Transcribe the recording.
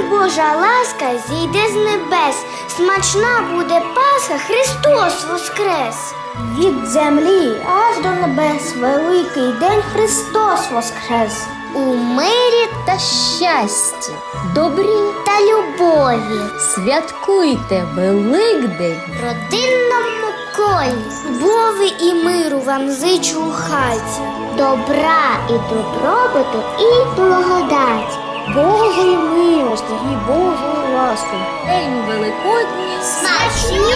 Божа ласка зійде з небес, смачна буде Пасха, Христос воскрес. Від землі аж до небес великий день Христос воскрес. У мирі та щасті, Добрі та любові, святкуйте Великдень. в родинному колі, любові і миру вам зичу у хаті, добра і добробуту і благодать. Милості і Божої ласки. День Великодній Смачну